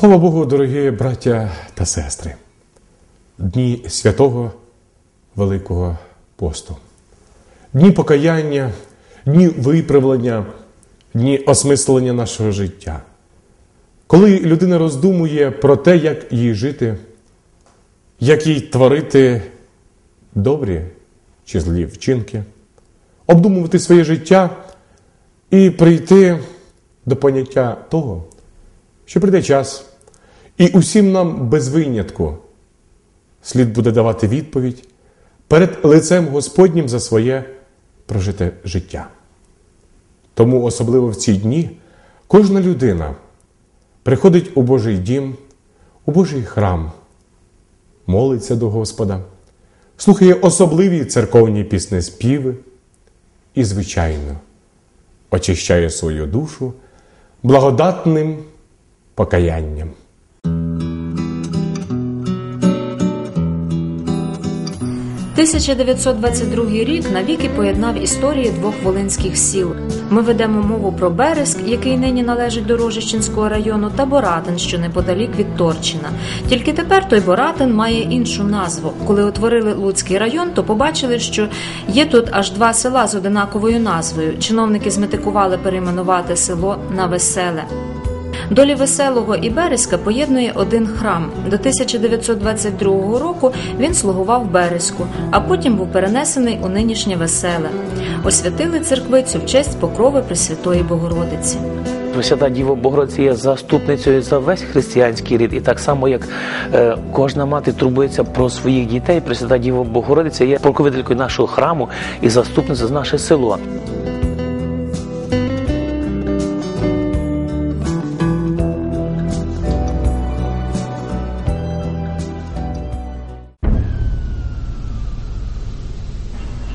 Слава Богу, дорогі браття та сестри, дні святого Великого посту, дні покаяння, дні виправлення, дні осмислення нашого життя. Коли людина роздумує про те, як їй жити, як їй творити добрі чи злі вчинки, обдумувати своє життя і прийти до поняття того, що прийде час, і усім нам без винятку слід буде давати відповідь перед лицем Господнім за своє прожите життя. Тому особливо в ці дні кожна людина приходить у Божий дім, у Божий храм, молиться до Господа, слухає особливі церковні піснеспіви і, звичайно, очищає свою душу благодатним покаянням. 1922 рік навіки поєднав історії двох волинських сіл. Ми ведемо мову про Березк, який нині належить до Рожищенського району, та Боратин, що неподалік від Торчина. Тільки тепер той Боратин має іншу назву. Коли утворили Луцький район, то побачили, що є тут аж два села з одинаковою назвою. Чиновники зметикували перейменувати село на веселе. Долі веселого і Березка поєднує один храм. До 1922 року він слугував Березку, а потім був перенесений у нинішнє веселе. Освятили церквицю в честь покрови Пресвятої Богородиці. Свята Діва Богородиця є заступницею за весь християнський рід, і так само як е, кожна мати турбується про своїх дітей, Пресвята Діва Богородиця є покровителькою нашого храму і заступницею за наше село.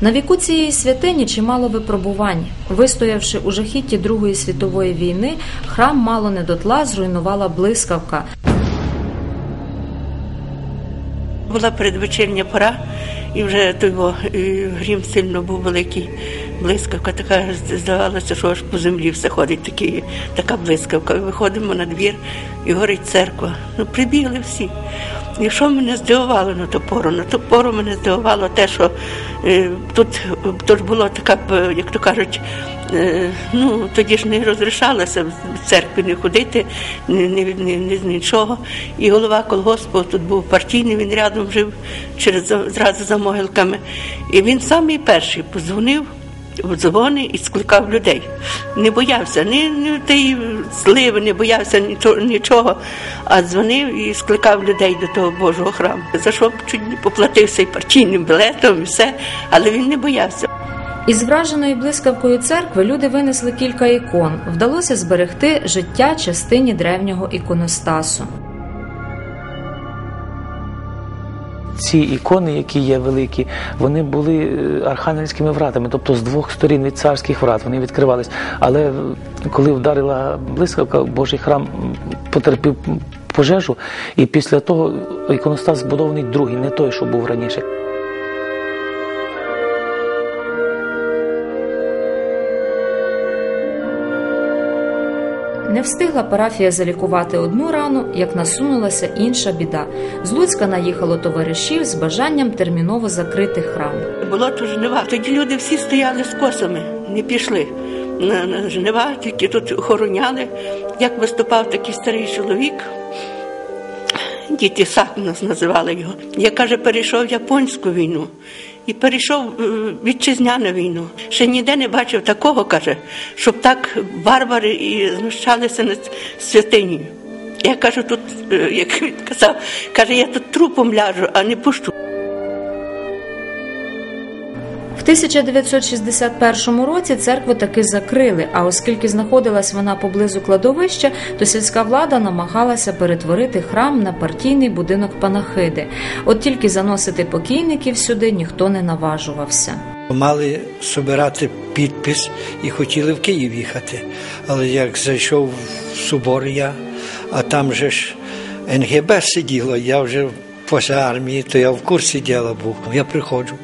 На віку цієї святині чимало випробувань. Вистоявши у жахітті Другої світової війни, храм мало не дотла зруйнувала блискавка. Була передвечірня пора, і вже той грім сильно був великий. Блискавка така здавалося, що аж по землі все ходить такі, така блискавка. Виходимо на двір і горить церква. Ну, прибігли всі. І що мене здивувало на ту пору? На ту пору мене здивувало те, що е, тут, тут було така, як то кажуть, е, ну тоді ж не розрішалося в церкві не ходити, ні, ні, ні, ні, нічого. І голова колгоспу тут був партійний, він рядом жив через зразу за могилками. І він самий перший позвонив дзвони і скликав людей. Не боявся ні, ні тієї сливи, не боявся нічого, а дзвонив і скликав людей до того Божого храму. За що чуть не поплатився і партійним білетом, і все, але він не боявся. Із враженої блискавкою церкви люди винесли кілька ікон. Вдалося зберегти життя частині древнього іконостасу. Ці ікони, які є великі, вони були е, архангельськими вратами, тобто з двох сторін від царських врат вони відкривались. Але е, коли вдарила блискавка, Божий храм потерпів пожежу, і після того іконостас збудований другий, не той, що був раніше. Не встигла парафія залікувати одну рану, як насунулася інша біда. З Луцька наїхало товаришів з бажанням терміново закрити храм. Було то жнива. Тоді люди всі стояли з косами, не пішли на, жнива, тільки тут охороняли. Як виступав такий старий чоловік, діти Сак нас називали його. Я каже, перейшов японську війну і перейшов е, вітчизняну війну. Ще ніде не бачив такого, каже, щоб так варвари і знущалися над святинею. Я кажу, тут, е, як він казав, каже, я тут трупом ляжу, а не пущу. 1961 році церкву таки закрили. А оскільки знаходилась вона поблизу кладовища, то сільська влада намагалася перетворити храм на партійний будинок панахиди. От тільки заносити покійників сюди ніхто не наважувався. Мали збирати підпис і хотіли в Київ їхати. Але як зайшов в собор я, а там же ж НГБ сиділо, я вже після армії, то я в курсі діла був. Я приходжу,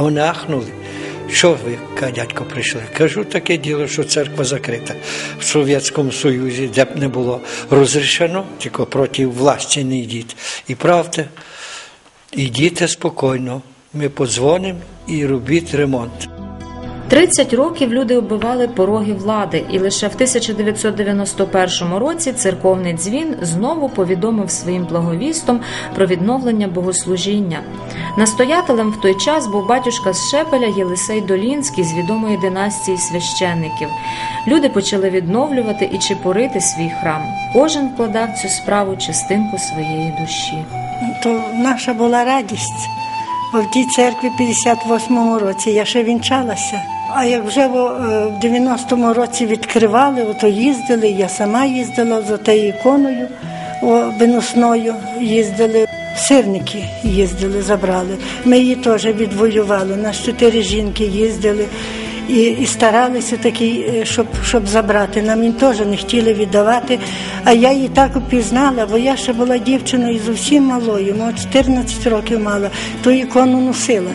а вони ахнули, Що ви, дядько, прийшли? Кажу, таке діло, що церква закрита. В Совєтському Союзі, де б не було розрішено, тільки проти власті не йдіть. І правда, йдіть спокійно. Ми подзвонимо і робіть ремонт. 30 років люди оббивали пороги влади, і лише в 1991 році церковний дзвін знову повідомив своїм благовістом про відновлення богослужіння. Настоятелем в той час був батюшка з Шепеля Єлисей Долінський з відомої династії священників. Люди почали відновлювати і чепурити свій храм. Кожен вкладав цю справу частинку своєї душі. То наша була радість. Бо в тій церкві в 58-му році я ще вінчалася. А як вже в е, 90-му році відкривали, ото їздили, я сама їздила за тією іконою виносною, їздили. Сирники їздили, забрали. Ми її теж відвоювали. Нас чотири жінки їздили і, і старалися такі, е, щоб, щоб забрати. Нам їм теж не хотіли віддавати. А я її так упізнала, бо я ще була дівчиною зовсім малою, мов 14 років мала, ту ікону носила.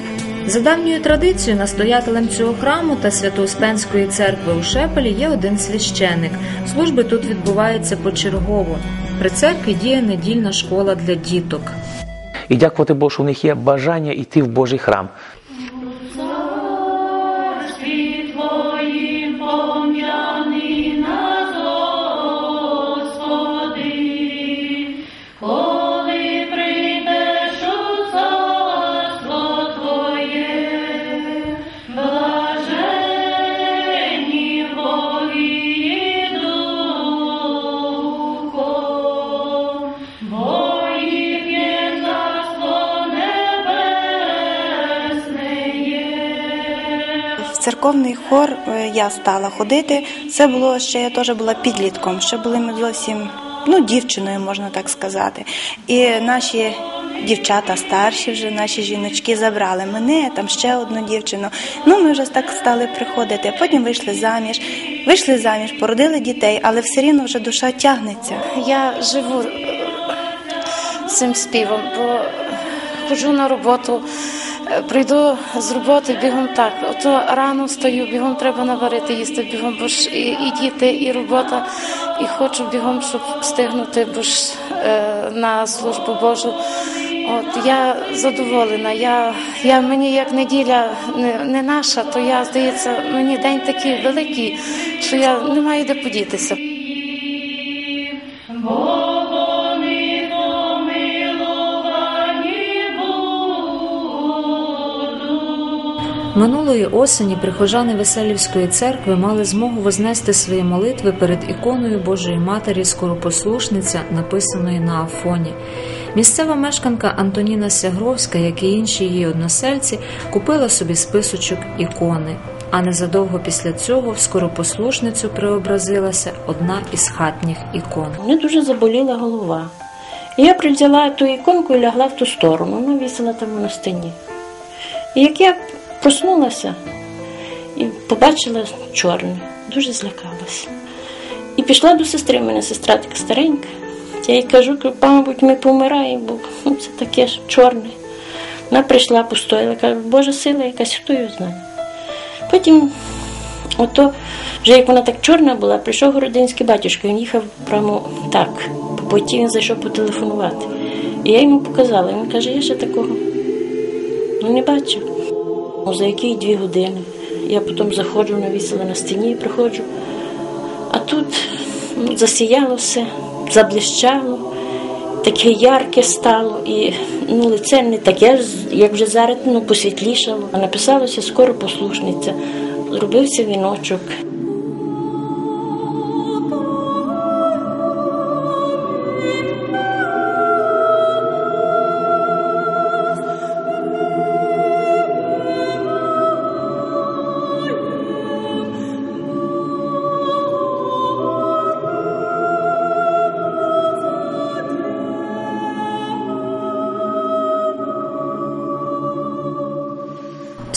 За давньою традицією, настоятелем цього храму та Свято-Успенської церкви у Шепелі є один священик. Служби тут відбуваються почергово. При церкві діє недільна школа для діток. І дякувати Богу, що в них є бажання йти в Божий храм. Церковний хор е, я стала ходити. Це було ще я теж була підлітком. Ще були ми зовсім ну, дівчиною, можна так сказати. І наші дівчата старші вже, наші жіночки забрали мене, там ще одну дівчину. Ну, ми вже так стали приходити. Потім вийшли заміж. Вийшли заміж, породили дітей, але все рівно вже душа тягнеться. Я живу е, цим співом, бо ходжу на роботу, е, прийду з роботи бігом так. Ото рано встаю, бігом треба наварити, їсти бігом, бо ж і, і діти, і робота, і хочу бігом, щоб встигнути, бо ж е, на службу Божу. От я задоволена. Я, я мені як неділя не, не наша, то я здається, мені день такий великий, що я не маю де подітися. Минулої осені прихожани Веселівської церкви мали змогу вознести свої молитви перед іконою Божої Матері Скоропослушниця, написаної на Афоні. Місцева мешканка Антоніна Сягровська, як і інші її односельці, купила собі списочок ікони. А незадовго після цього в скоропослушницю преобразилася одна із хатніх ікон. Мені дуже заболіла голова. Я привзяла ту іконку і лягла в ту сторону. Вона вісила там на стіні. І як я проснулася і побачила чорне, дуже злякалася. І пішла до сестри, в мене сестра така старенька. Я їй кажу, мабуть, ми помираємо, бо ну, це таке ж чорне. Вона прийшла, постояла, каже, Божа сила якась, хто її знає. Потім, ото, вже як вона так чорна була, прийшов городинський батюшка, він їхав прямо так. По путі він зайшов потелефонувати. І я йому показала. Він каже, я ще такого ну, не бачив. За які дві години. Я потім заходжу, навісила на стіні і приходжу. А тут ну, засіяло все, заблищало, таке ярке стало, і ну, лице не таке, як вже зараз ну, посвітлішало. А написалося скоро послушниця. Зробився віночок.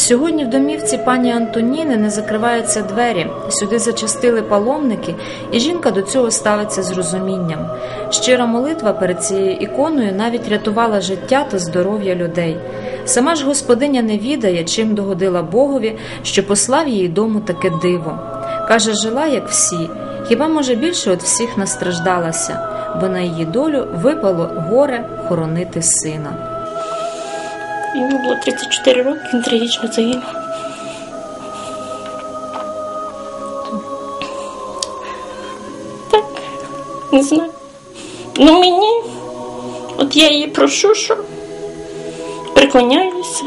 Сьогодні в домівці пані Антоніни не закриваються двері. Сюди зачастили паломники, і жінка до цього ставиться з розумінням. Щира молитва перед цією іконою навіть рятувала життя та здоров'я людей. Сама ж господиня не відає, чим догодила Богові, що послав її дому таке диво. Каже, жила, як всі, хіба може більше від всіх настраждалася, бо на її долю випало горе хоронити сина. Йому було 34 роки, він трагічно загинув. Так, не знаю. Ну мені, от я її прошу, що приклоняюся,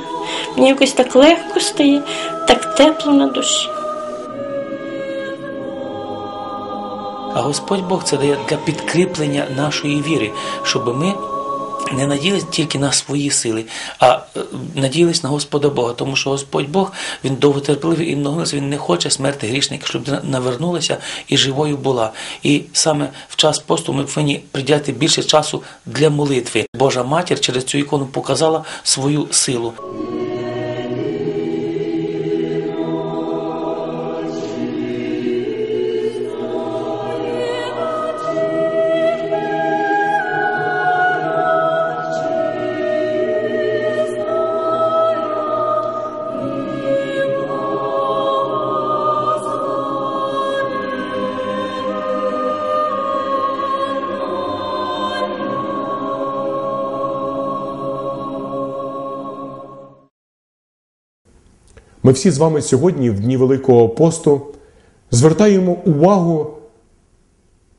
мені якось так легко стає, так тепло на душі. А Господь Бог це дає для підкріплення нашої віри, щоб ми не надіялись тільки на свої сили, а е, надіялись на Господа Бога, тому що Господь Бог він довготерпеливий і многолюбний, він не хоче смерти грішника, щоб навернулася і живою була. І саме в час посту ми повинні приділяти більше часу для молитви. Божа матір через цю ікону показала свою силу. Ми всі з вами сьогодні, в дні Великого посту, звертаємо увагу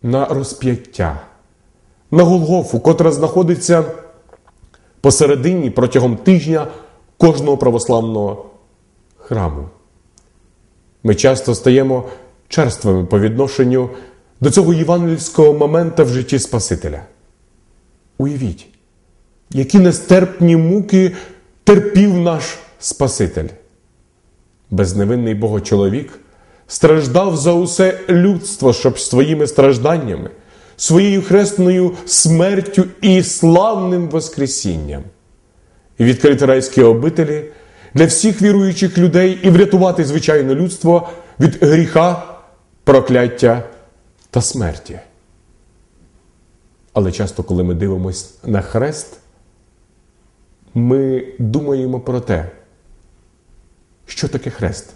на розп'яття, на Голгофу, котра знаходиться посередині протягом тижня кожного православного храму. Ми часто стаємо черствими по відношенню до цього євангельського момента в житті Спасителя. Уявіть, які нестерпні муки терпів наш Спаситель безневинний Богочоловік страждав за усе людство, щоб своїми стражданнями, своєю хресною смертю і славним Воскресінням і відкрити райські обителі для всіх віруючих людей і врятувати звичайне людство від гріха, прокляття та смерті. Але часто, коли ми дивимося на хрест, ми думаємо про те, що таке хрест,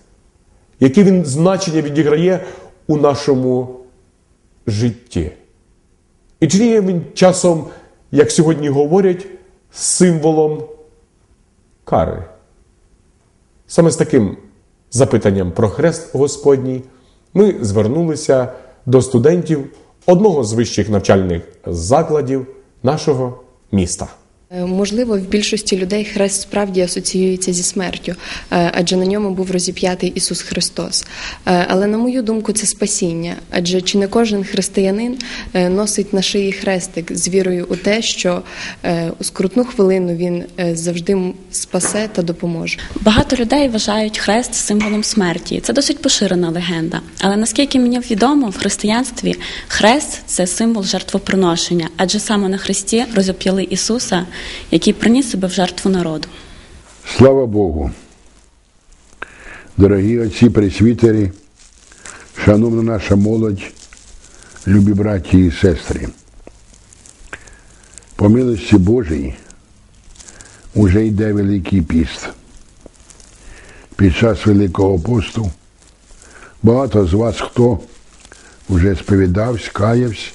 яке він значення відіграє у нашому житті. І чи є він часом, як сьогодні говорять, символом кари? Саме з таким запитанням про хрест Господній ми звернулися до студентів одного з вищих навчальних закладів нашого міста. Е, Можливо, в більшості людей хрест справді асоціюється зі смертю, е, адже на ньому був розіп'ятий Ісус Христос. Е, Але на мою думку, це спасіння, адже чи не кожен християнин носить на шиї хрестик з вірою у те, що у скрутну хвилину він завжди спасе та допоможе. Багато людей вважають хрест символом смерті. Це досить поширена легенда. Але наскільки мені відомо, в християнстві хрест це символ жертвоприношення, адже саме на хресті розоп'яли Ісуса, який приніс себе в жертву народу. Слава Богу. Дорогі отці пресвітері, шановна наша молодь, любі браті і сестри. По милості Божій уже йде Великий піст. Під час Великого посту багато з вас, хто вже сповідався, каявся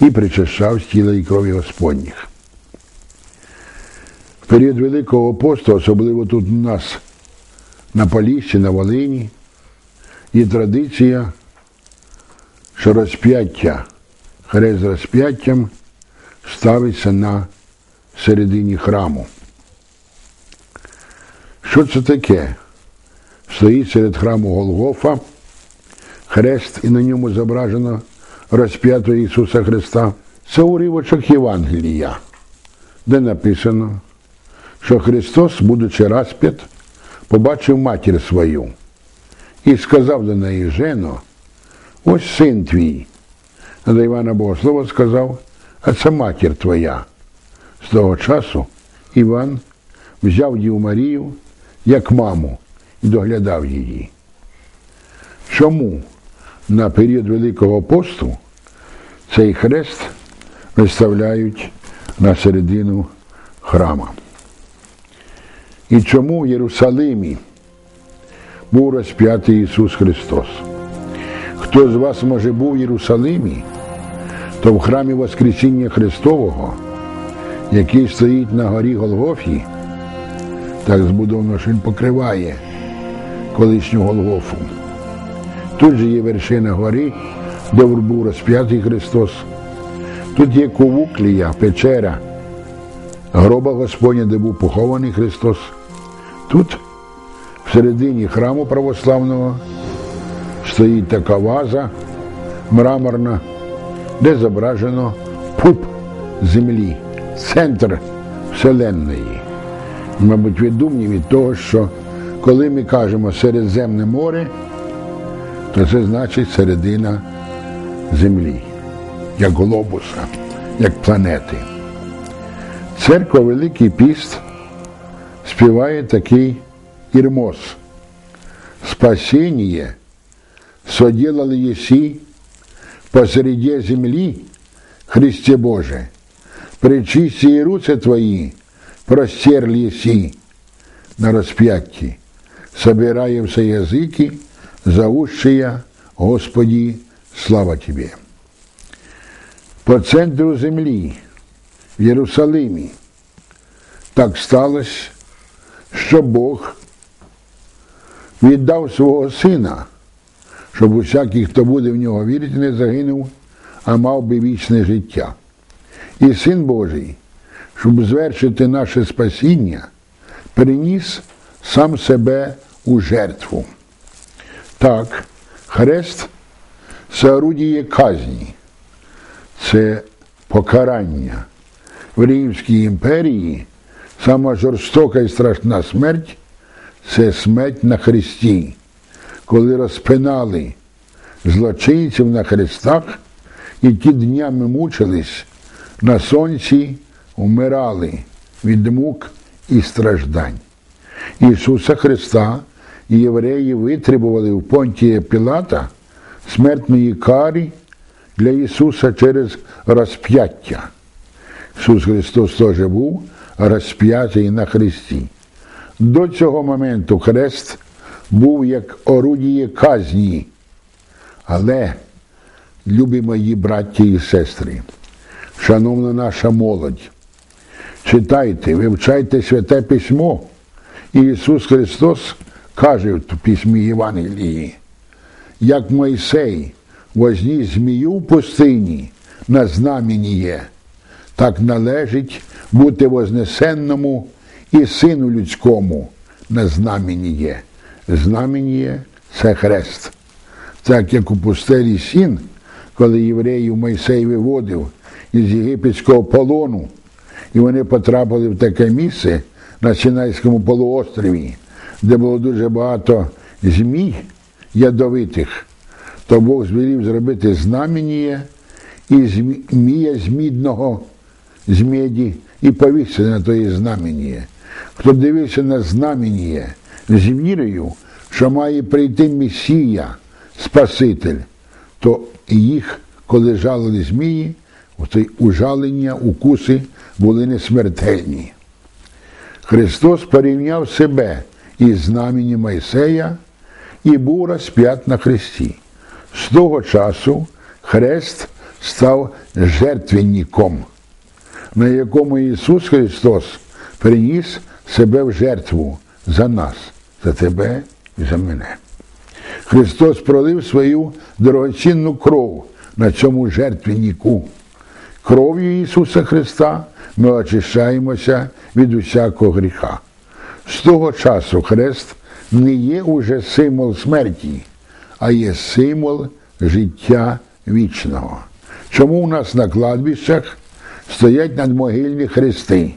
і причащався тіла і крові Господніх. Період Великого посту, особливо тут у нас на Поліссі, на Волині, є традиція, що розп'яття, хрест з розп'яттям ставиться на середині храму. Що це таке? Стоїть серед храму Голгофа, хрест і на ньому зображено розп'ятого Ісуса Христа. Це уривочок Євангелія, де написано, що Христос, будучи розп'ят, побачив матір свою і сказав до неї, Жено, ось син твій. А до Івана Богослова сказав, а це матір твоя. З того часу Іван взяв Діву Марію як маму і доглядав її. Чому на період Великого посту цей хрест виставляють на середину храма? І чому в Єрусалимі був розп'ятий Ісус Христос? Хто з вас, може, був в Єрусалимі, то в храмі Воскресіння Христового, який стоїть на горі Голгофі, так збудовано, що він покриває колишню Голгофу. Тут же є вершина гори, де був розп'ятий Христос. Тут є ковуклія, печера, гроба Господня, де був похований Христос. Тут, всередині храму православного, стоїть така ваза мраморна, де зображено пуп землі, центр Вселенної. Мабуть, ви думні від того, що коли ми кажемо Середземне море, то це значить середина Землі, як глобуса, як планети. Церква Великий Піст співає такий ірмоз. Спасіння соделали еси посреди земли, Христе Боже, причистие руцы Твои простерли еси на распятии, собирая все языки, зовущие Господи, слава Тебе. По центру землі, в Єрусалимі, так сталося, що Бог віддав свого сина, щоб усякий, хто буде в нього вірити, не загинув, а мав би вічне життя. І син Божий, щоб звершити наше спасіння, приніс сам себе у жертву. Так, хрест це орудіє казні, це покарання. В Римській імперії сама жорстока і страшна смерть це смерть на хресті, коли розпинали злочинців на хрестах і ті днями мучились, на сонці вмирали від мук і страждань. Ісуса Христа євреї витребували в понтія Пілата смертної кари для Ісуса через розп'яття. Ісус Христос теж був розп'ятий на хресті. До цього моменту хрест був як орудіє казні. Але, любі мої браті і сестри, шановна наша молодь, читайте, вивчайте святе письмо. І Ісус Христос каже в письмі Євангелії, як Мойсей возніс змію в пустині на знамені є, так належить бути вознесенному і сину людському на знамені є. Знамені є це хрест. Так як у пустелі сін, коли євреїв Мойсей виводив із єгипетського полону, і вони потрапили в таке місце на Сінайському полуострові, де було дуже багато змій ядовитих, то Бог звелів зробити знамення і змія з мідного з меді і повісити на тої знамення. Хто дивився на знамення з вірою, що має прийти Месія, Спаситель, то їх, коли жалили змії, ужалення, укуси були несмертельні. Христос порівняв себе із знаменем Майсея і був розп'ят на хресті. З того часу хрест став жертвенником, на якому Ісус Христос приніс себе в жертву за нас, за тебе і за мене. Христос пролив свою дорогоцінну кров на цьому жертвеннику. Кров'ю Ісуса Христа ми очищаємося від усякого гріха. З того часу хрест не є уже символ смерті, а є символ життя вічного. Чому у нас на кладбищах стоять надмогильні хрести?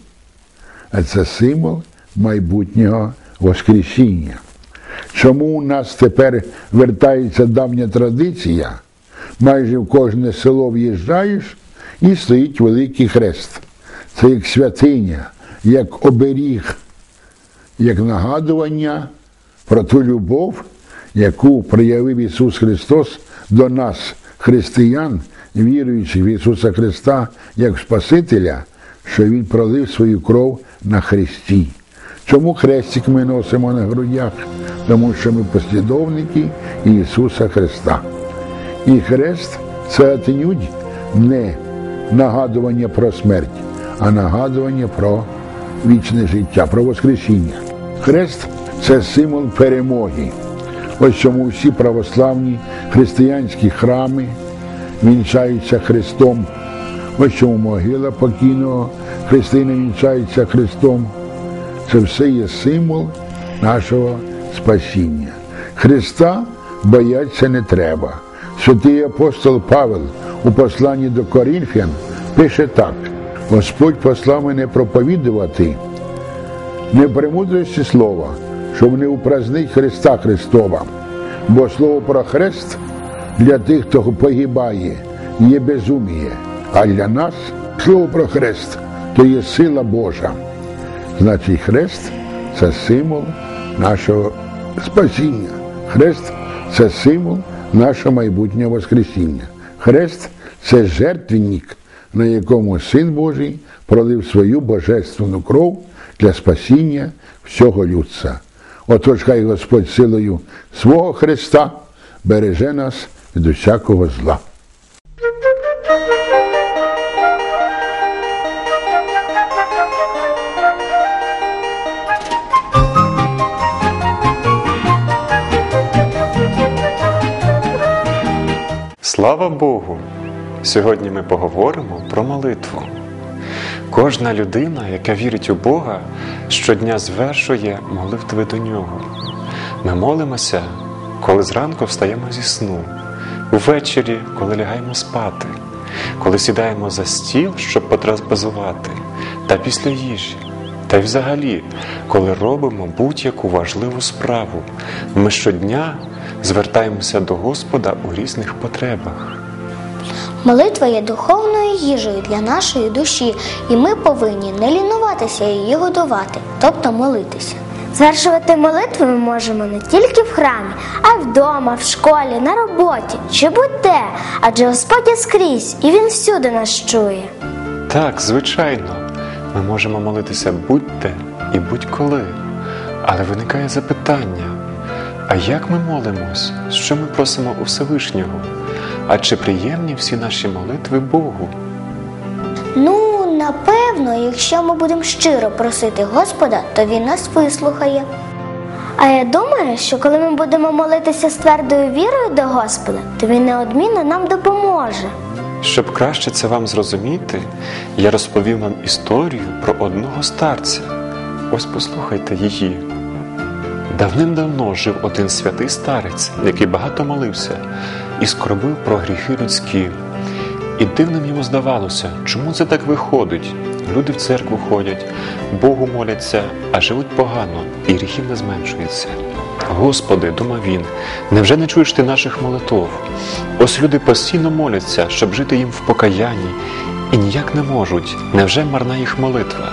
А це символ майбутнього Воскресіння. Чому у нас тепер вертається давня традиція? Майже в кожне село в'їжджаєш і стоїть великий хрест. Це як святиня, як оберіг, як нагадування про ту любов, яку проявив Ісус Христос до нас, християн, віруючих в Ісуса Христа як Спасителя, що Він пролив свою кров на Христі. Чому хрестик ми носимо на грудях? Тому що ми послідовники Ісуса Христа. І хрест це отнюдь не нагадування про смерть, а нагадування про вічне життя, про Воскресіння. Хрест це символ перемоги. Ось чому всі православні християнські храми вінчаються Христом. Ось чому могила покійного христини вінчається Христом. Це все є символ нашого спасіння. Христа бояться не треба. Святий апостол Павел у посланні до Корінфян пише так: Господь послав мене проповідувати не премудрості слова, щоб не упразнить Христа Христова, бо слово про хрест для тих, хто погибає, є безуміє, а для нас слово про хрест то є сила Божа. Значить, хрест це символ нашого спасіння. Хрест це символ нашого майбутнього Воскресіння. Хрест це жертвенник, на якому Син Божий пролив свою божественну кров для спасіння всього людства. Отож, хай Господь силою свого Христа береже нас від усякого зла. Слава Богу! Сьогодні ми поговоримо про молитву. Кожна людина, яка вірить у Бога, щодня звершує молитви до Нього. Ми молимося, коли зранку встаємо зі сну, увечері, коли лягаємо спати, коли сідаємо за стіл, щоб потрапезувати, та після їжі. Та й взагалі, коли робимо будь-яку важливу справу, ми щодня звертаємося до Господа у різних потребах. Молитва є духовною їжею для нашої душі, і ми повинні не лінуватися її годувати, тобто молитися. Звершувати молитви ми можемо не тільки в храмі, а й вдома, в школі, на роботі чи будь-де, адже Господь є скрізь і Він всюди нас чує. Так, звичайно, ми можемо молитися будь-де і будь-коли. Але виникає запитання: а як ми молимось? Що ми просимо у Всевишнього? А чи приємні всі наші молитви Богу? Ну, напевно, якщо ми будемо щиро просити Господа, то Він нас вислухає. А я думаю, що коли ми будемо молитися з твердою вірою до Господа, то Він неодмінно нам допоможе. Щоб краще це вам зрозуміти, я розповім вам історію про одного старця. Ось послухайте її. Давним-давно жив один святий старець, який багато молився і скорбив про гріхи людські. І дивним йому здавалося, чому це так виходить? Люди в церкву ходять, Богу моляться, а живуть погано, і гріхів не зменшується. Господи, думав він, невже не чуєш ти наших молитов? Ось люди постійно моляться, щоб жити їм в покаянні, і ніяк не можуть. Невже марна їх молитва?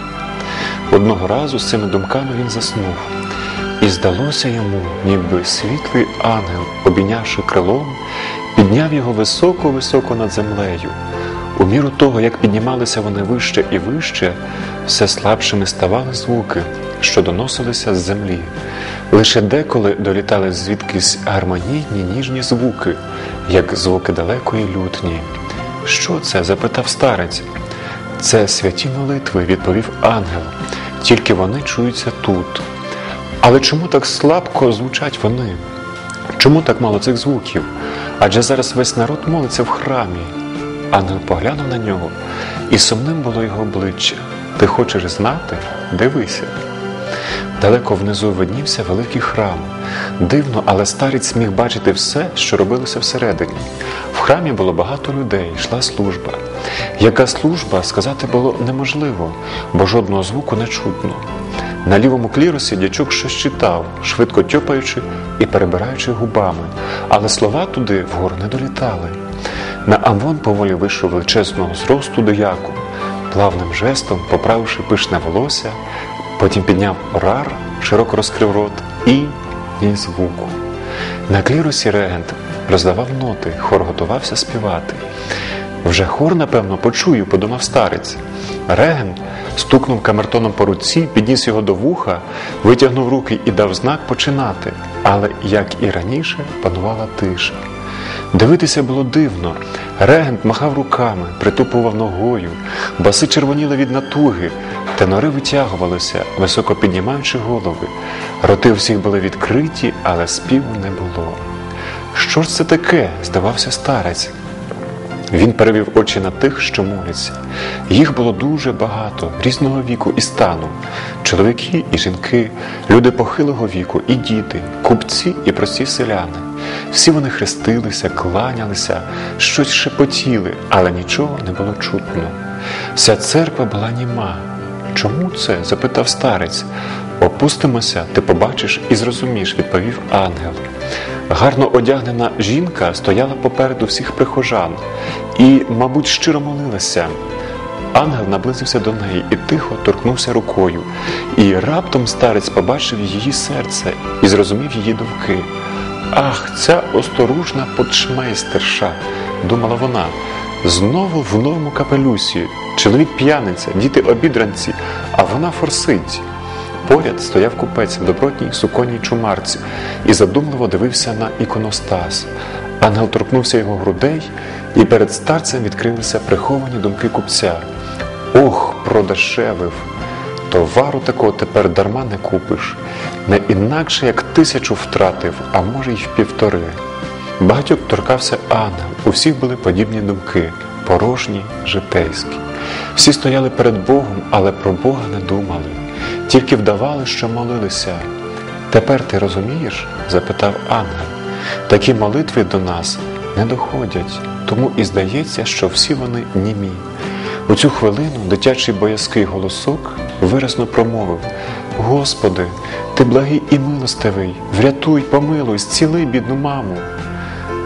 Одного разу з цими думками він заснув, і здалося йому, ніби світлий ангел, обійнявши крилом, підняв його високо-високо над землею. У міру того, як піднімалися вони вище і вище, все слабшими ставали звуки, що доносилися з землі. Лише деколи долітали звідкись гармонійні ніжні звуки, як звуки далекої лютні. Що це? запитав старець. Це святі молитви, відповів ангел, тільки вони чуються тут. Але чому так слабко звучать вони? Чому так мало цих звуків? Адже зараз весь народ молиться в храмі. Ангел поглянув на нього, і сумним було його обличчя. Ти хочеш знати? Дивися. Далеко внизу виднівся великий храм. Дивно, але старець міг бачити все, що робилося всередині. В храмі було багато людей, йшла служба. Яка служба сказати було неможливо, бо жодного звуку не чутно. На лівому клірусі дячок щось читав, швидко тьопаючи і перебираючи губами, але слова туди вгору не долітали. На Амвон поволі вийшов величезного зросту дояку, плавним жестом, поправивши пишне волосся, потім підняв орар, широко розкрив рот і ні звуку. На клірусі регент роздавав ноти, хор готувався співати. Вже хор, напевно, почую, подумав старець. Реген стукнув камертоном по руці, підніс його до вуха, витягнув руки і дав знак починати. Але, як і раніше, панувала тиша. Дивитися було дивно. Регент махав руками, притупував ногою, баси червоніли від натуги, тенори витягувалися, високо піднімаючи голови. Роти всіх були відкриті, але співу не було. Що ж це таке? здавався старець. Він перевів очі на тих, що моляться. Їх було дуже багато, різного віку і стану. Чоловіки і жінки, люди похилого віку, і діти, купці і прості селяни. Всі вони хрестилися, кланялися, щось шепотіли, але нічого не було чутно. Вся церква була німа. Чому це? запитав старець. Опустимося, ти побачиш і зрозумієш, відповів ангел. Гарно одягнена жінка стояла попереду всіх прихожан і, мабуть, щиро молилася. Ангел наблизився до неї і тихо торкнувся рукою, і раптом старець побачив її серце і зрозумів її думки. Ах, ця осторожна почмейстерша, думала вона, знову в новому капелюсі, чоловік п'яниця, діти обідранці, а вона форсить. Поряд стояв купець в добротній суконній чумарці і задумливо дивився на іконостас. Ангел торкнувся його грудей, і перед старцем відкрилися приховані думки купця. Ох, продешевив! Товару такого тепер дарма не купиш, не інакше як тисячу втратив, а може й в півтори. Багатьох торкався ангел, у всіх були подібні думки, порожні, житейські. Всі стояли перед Богом, але про Бога не думали, тільки вдавали, що молилися. Тепер ти розумієш? запитав ангел. Такі молитви до нас не доходять, тому і здається, що всі вони німі. У цю хвилину дитячий боязкий голосок виразно промовив: Господи, ти благий і милостивий, врятуй, помилуй, зціли бідну маму.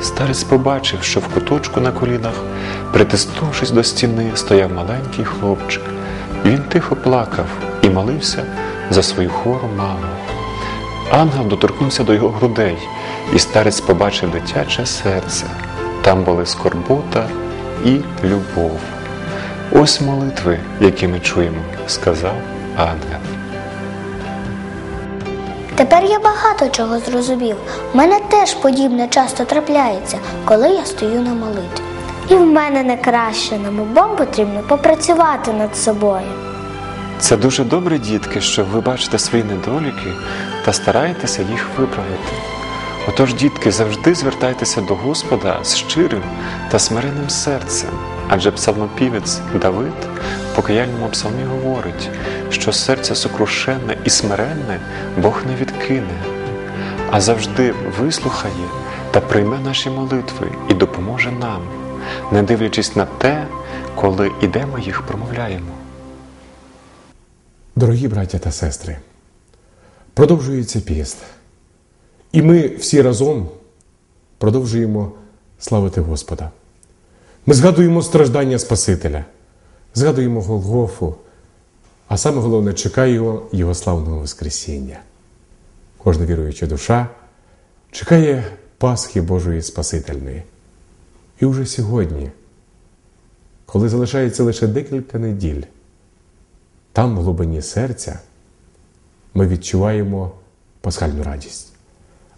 Старець побачив, що в куточку на колінах, притиснувшись до стіни, стояв маленький хлопчик. Він тихо плакав і молився за свою хвору маму. Ангел доторкнувся до його грудей, і старець побачив дитяче серце. Там були скорбота і любов. Ось молитви, які ми чуємо, сказав ангел. Тепер я багато чого зрозумів. У мене теж подібне часто трапляється, коли я стою на молитві. І в мене не краще, нам обом потрібно попрацювати над собою. Це дуже добре, дітки, що ви бачите свої недоліки та стараєтеся їх виправити. Отож, дітки, завжди звертайтеся до Господа з щирим та смиренним серцем, адже псалмопівець Давид в покаяльному псалмі говорить, що серце сокрушенне і смиренне Бог не відкине, а завжди вислухає та прийме наші молитви і допоможе нам, не дивлячись на те, коли ідемо їх промовляємо. Дорогі браття та сестри, продовжується піст. І ми всі разом продовжуємо славити Господа. Ми згадуємо страждання Спасителя, згадуємо Голгофу, а саме головне, чекаємо Його славного Воскресіння. Кожна віруюча душа чекає Пасхи Божої Спасительної. І вже сьогодні, коли залишається лише декілька неділь, там, в глибині серця, ми відчуваємо пасхальну радість.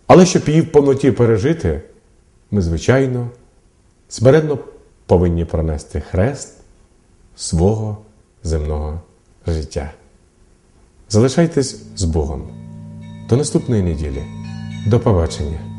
Але щоб її в повноті пережити, ми, звичайно, смиренно повинні пронести хрест свого земного життя. Залишайтесь з Богом. До наступної неділі. До побачення!